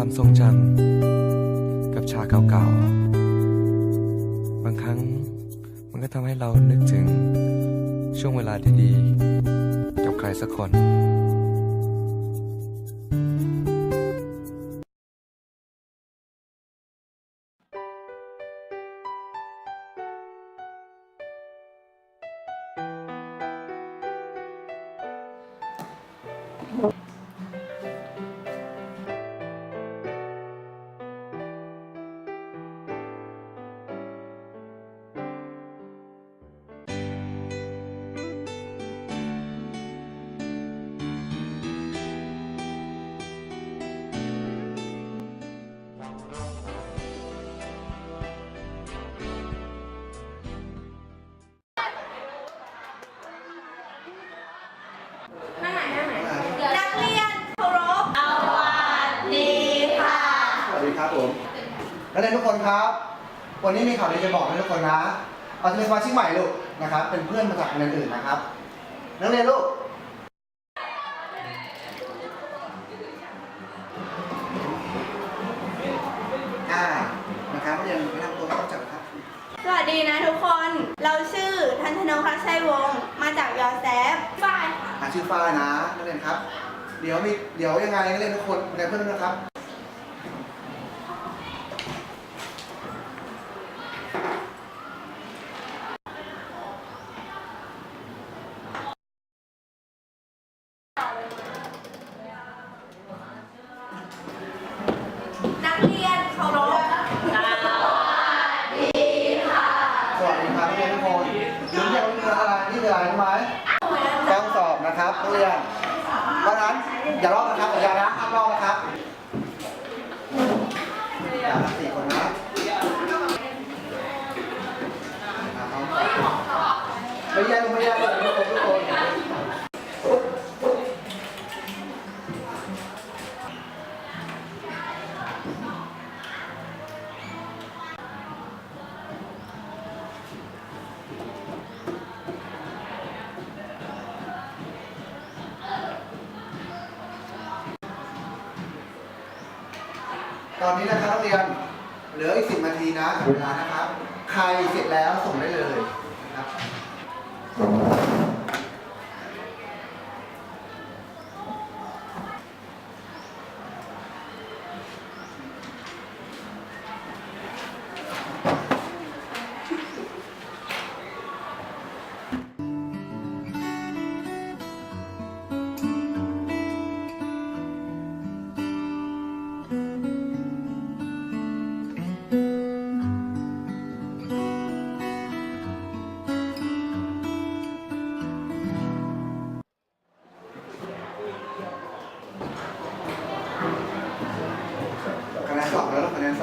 ความทรงจำกับฉากเก่าๆ บางครั้งมันก็ทำให้เรานึกถึงช่วงเวลาดีๆ กับใครสักคน นักเรียนทุกคนครับ วันนี้มีข่าวดีจะบอกให้ทุกคนนะเอาจะเป็นสมาชิกใหม่ลูกนะครับ เป็นเพื่อนมาจากโรงเรียนอื่นนะครับ นักเรียนลูกอ่านะครับนักเรียนแนะนำตัวให้รู้จักครับ สวัสดีนะทุกคน เราชื่อทันธนงพักชัยวงศ์มาจากยอแซฟฝ่ายค่ะอาชื่อฝ้ายนะนักเรียนครับ เดี๋ยวมีเดี๋ยวยังไงนักเรียนทุกคนในเพื่อนด้วยนะครับ อย่าลอกนะครับสัญญานะห้ามลอก้นะครับนักเรียน เหลืออีกสิบนาทีนะถึงเวลานะครับ ใครเสร็จแล้วส่งได้เลยนะครับ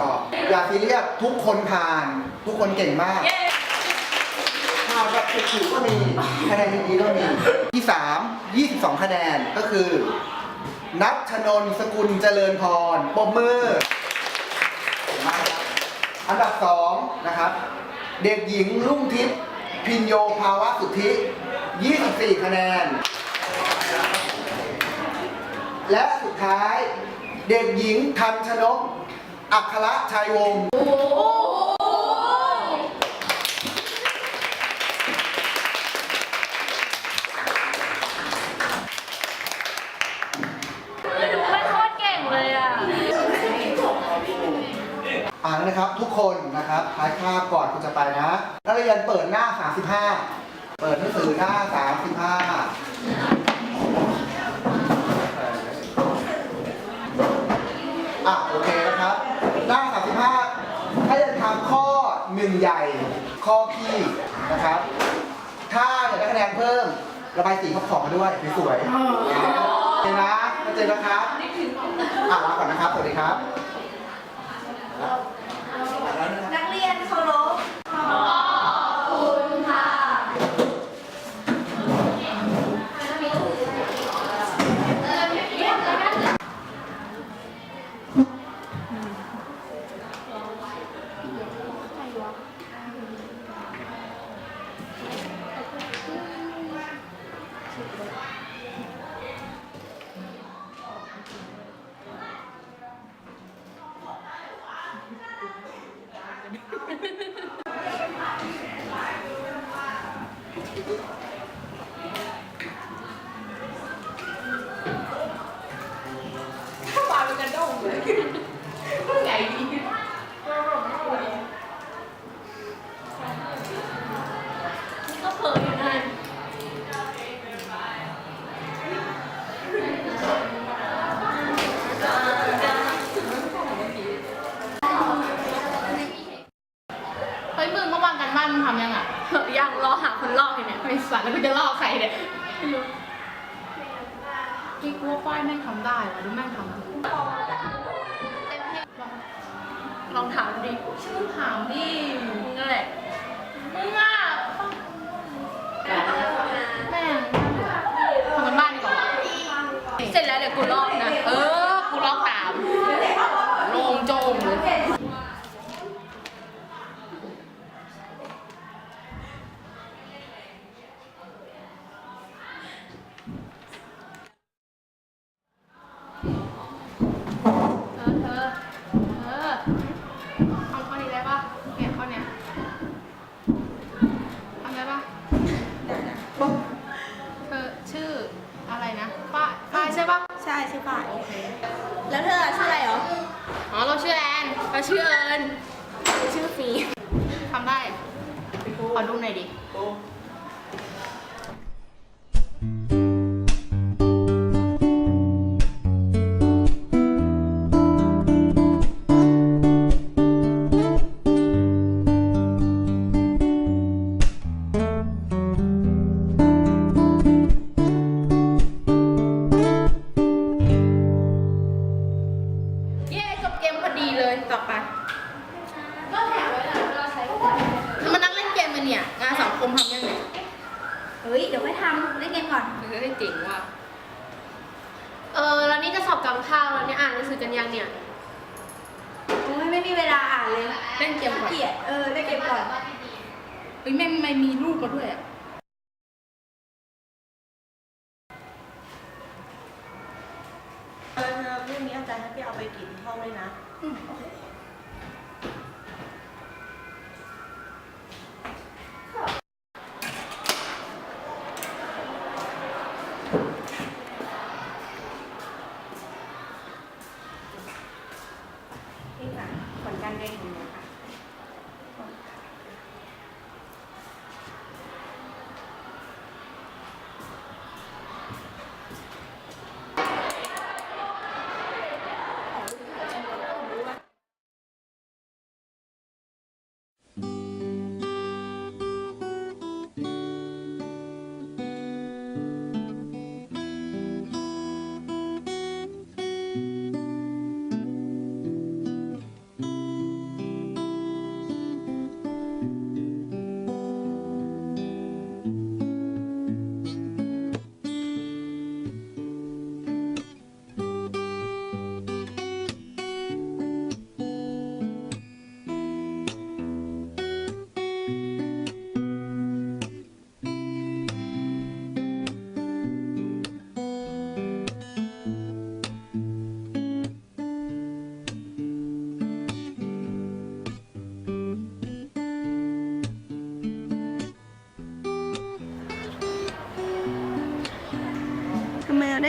อบแล้วคะแนนสอบ อย่าซีเรียสทุกคนผ่าน ทุกคนเก่งมากผ่านแบบผิวๆก็มีคะแนนดีๆก็มีที่3 22 คะแนนก็คือ นัทชนนสกุลเจริญพรปมมือเก่งมากครับอันดับ2นะครับ เด็กหญิงรุ่งทิพย์พินโยภาวะสุทธิ 24 คะแนน และสุดท้าย เด็กหญิงทันชนก อัครชัยวงศ์ไม่โคตรเก่งเลยอะ อ่านนะครับทุกคนนะครับท้ายคาบก่อนคุณจะไปนะนักเรียนเปิดหน้า 35 เปิดหนังสือหน้า 35อะโอเคนะครับ หน้า 35 ให้เรียนทำข้อหนึ่งใหญ่ ข้อพี่นะครับ ถ้าอยากได้คะแนนเพิ่ม ระบายสีขอบๆมาด้วยสวยๆโอเคนะเข้าใจนะครับอะลาก่อนนะครับ สวัสดีครับามดิมึงนั่นแหละมึงอะแม่งทำกันบ้านดีกว่าเสร็จแล้วเดี๋ยวกูลอกนะ เออ กูลอกตามโลงโจงเลย เธอเธอเธอทำข้อนี้ได้ปะเนี่ยข้อเนี้ยทำได้ปะเธอชื่ออะไรนะฝ้ายฝ้ายใช่ปะ ใช่ชื่อฝ่าย โอเค แล้วเธออะชื่ออะไรเหรอ อ๋อเราชื่อแอนเราชื่อเอิ ญชื่อฟีทำได้ ขอดูหน่อยดิาอ่านเลยเล่นเกมก่อนเกลียดเออเล่นเกมก่อนเฮ้ยแม่งไม่มีรูปมาด้วยอะ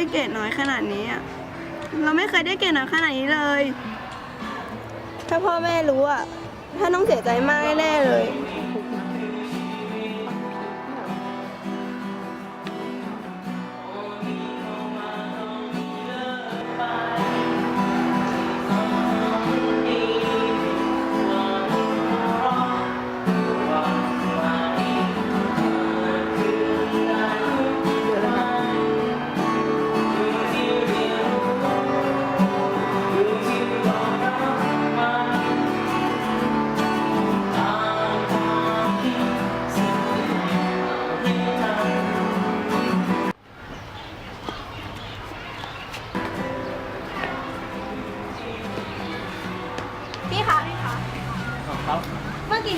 เราได้เกรดน้อยขนาดนี้อะเราไม่เคยได้เกรดน้อยขนาดนี้เลย ถ้าพ่อแม่รู้อะ ถ้าน้องเสียใจมากแน่เลย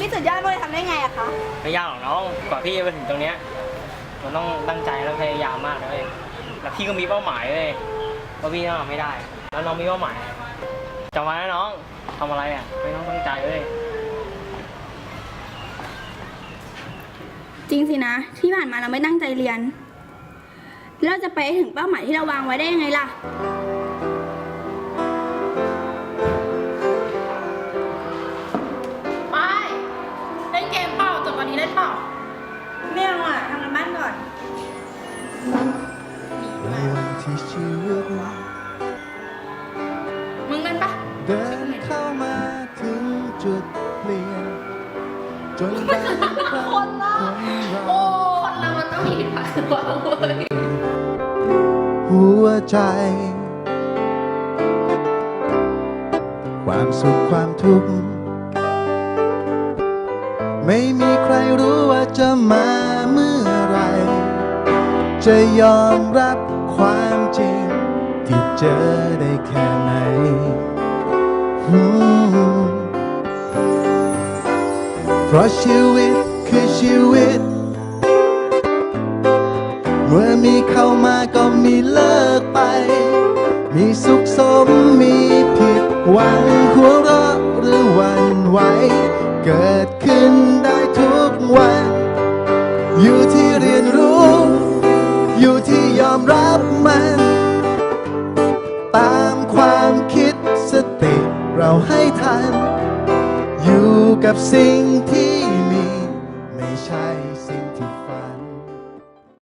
พี่สุดยอดเลยทำได้ไงอะคะ ไม่ยากหรอกน้อง กว่าพี่จะไปถึงตรงเนี้ย มันต้องตั้งใจแล้วพยายามมากนะเลยแล้วพี่ก็มีเป้าหมายเลยว่าพี่ต้องทำไม่ได้ แล้วน้องมีเป้าหมายจำไว้นะน้องทำอะไรอะ ไม่ต้องตั้งใจเลยจริงสินะ ที่ผ่านมาเราไม่ตั้งใจเรียนแล้วเราจะไปให้ถึงเป้าหมายที่เราวางไว้ได้ยังไงล่ะ เล่นเปล่าไม่เอาอะทำกันบ้านก่อนมึงนั่นปะเดินเข้ามาถึงจุดเปลี่ยนจนคนละคนละมันต้องมีผิดพลาดบ้างเว้ยหัวใจ ความสุขความทุกข์ ไม่มีใครรู้ว่าจะมาเมื่อไร จะยอมรับความจริง ที่เจอได้แค่ไหนเพราะชีวิตคือชีวิต เมื่อมีเข้ามาก็มีเลิกไป มีสุขสมมีผิดหวังหัวเราะ